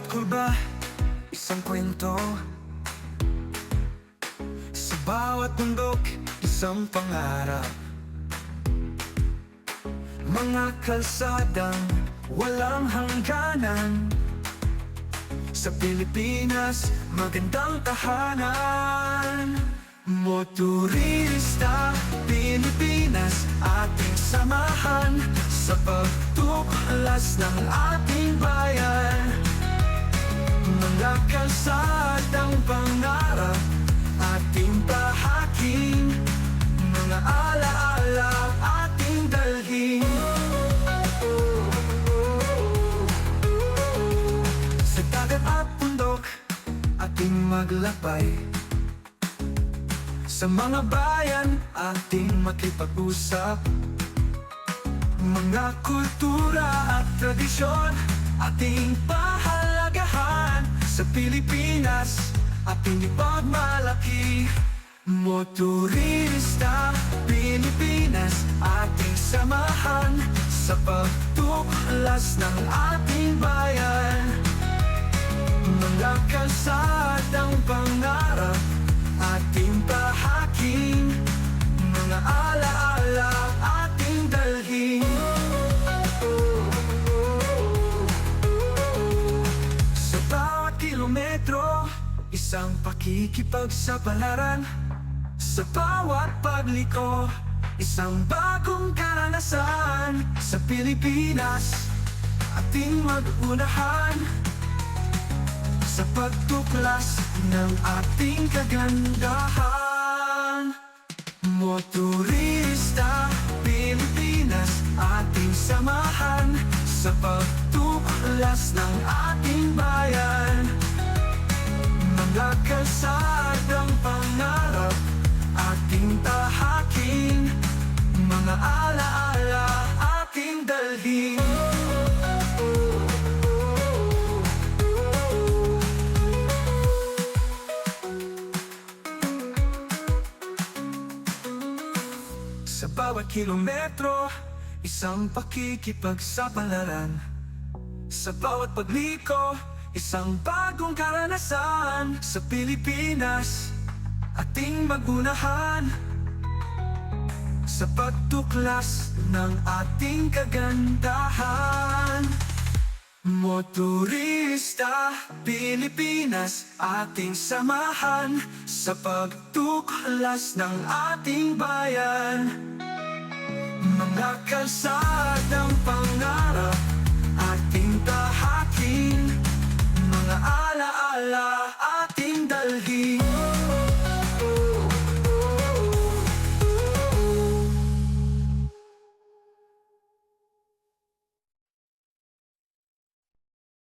bawat kulba Isang kwento. Sa bawat bundok Isang pangarap. Mga kalsadang Walang hangganan. Sa Pilipinas Magandang tahanan. Motorista Pilipinas Ating samahan. Sa pagtuklas ng ating bayan mga kalsadang pangarap Ating tahaking Mga alaala Ating dalhin. Sa dagat at bundok Ating maglakbay Sa mga bayan Ating makipag-usap. Mga kultura at tradisyon Ating Sa Pilipinas Ating ipagmalaki Motorista Pilipinas Ating samahan Sa pagtuklas ng ating bayan. Mga kalsadang kilometro Isang pakikipagsapalaran Sa bawat pagliko. Isang bagong karanasan Sa Pilipinas Ating mag-unahan Sa pagtuklas ng ating kagandahan Motorista Pilipinas Ating samahan. Sa pagtuklas ng ating bayan Mga kalsadang pangarap Ating tahaking Mga alaala Ating dalhin. Sa bawat kilometro Isang pakikipagsapalaran Sa bawat pagliko Isang bagong karanasan Sa Pilipinas Ating magunahan. Sa pagtuklas ng ating kagandahan Motorista Pilipinas Ating samahan Sa pagtuklas ng ating bayan. Mga kalsadang alaala Ating dalhin